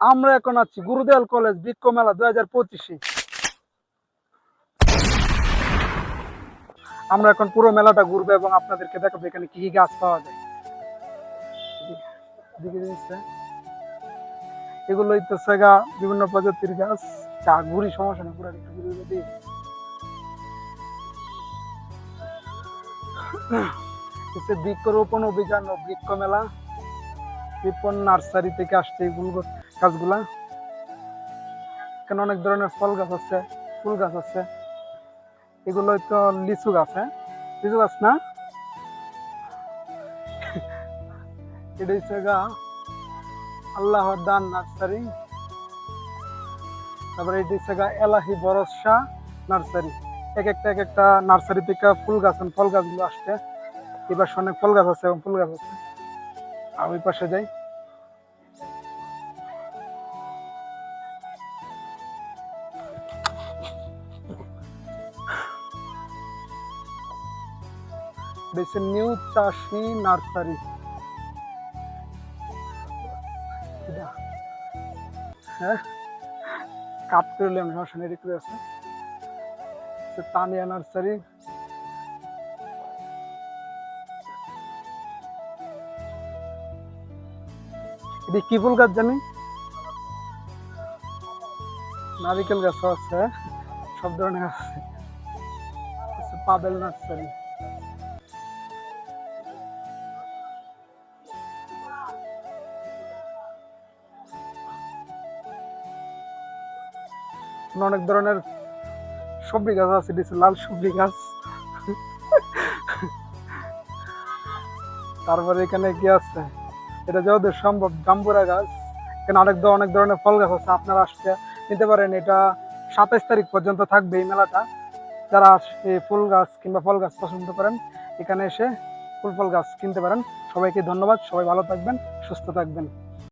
আমরা এখন আছি গুরুদেল কলেজ বৃক্ষ মেলা দুই হাজার পঁচিশে। আমরা এখন পুরো মেলাটা ঘুরবো এবং আপনাদেরকে দেখাবো এখানে কি কি গাছ পাওয়া যায়। এদিকে দিচ্ছে। এগুলো হইতেছে গা বিভিন্ন প্রজাতির গাছ। চা ঘুরি, সমস্যা নেই, পুরো একটু ঘুরে যদি হচ্ছে বৃক্ষরোপণ অভিযান ও বৃক্ষ মেলা। রিপন নার্সারি থেকে আসছে এগুলো গাছগুলা। এখানে অনেক ধরনের ফল গাছ আছে, ফুল গাছ আছে। এগুলো তো লিচু গাছ হ্যাঁ? লিচু গাছ না? এটা হচ্ছে গা আল্লাহর দান নার্সারি। তারপরে এটি হচ্ছে গা এলাহি বরসা নার্সারি। এক একটা এক একটা নার্সারি থেকে ফুল গাছ, ফল গাছগুলো আসছে। এবার অনেক ফল গাছ আছে এবং ফুল গাছ আছে। ওই পাশে যাই। নিউ চাষি নার্সারি। হ্যাঁ? কাট করলে আমি সমস্যা নেই আছে। তানিয়া নার্সারি। এটি কি ফুল গাছ জানি? নারিকেল গাছ আছে সব ধরনের আছে। পাবেল নার্সারি অনেক ধরনের সবজি গাছ আছে লাল সবজি গাছ। তারপরে এখানে কি আছে? এটা যতদূর সম্ভব জাম্বুরা গাছ, এখানে অনেক অনেক ধরনের ফল গাছ আছে, আপনারা আসতে নিতে পারেন। এটা সাতাইশ তারিখ পর্যন্ত থাকবে এই মেলাটা। যারা এই ফুল গাছ কিংবা ফল গাছ পছন্দ করেন, এখানে এসে ফুল ফল গাছ কিনতে পারেন। সবাইকে ধন্যবাদ, সবাই ভালো থাকবেন, সুস্থ থাকবেন।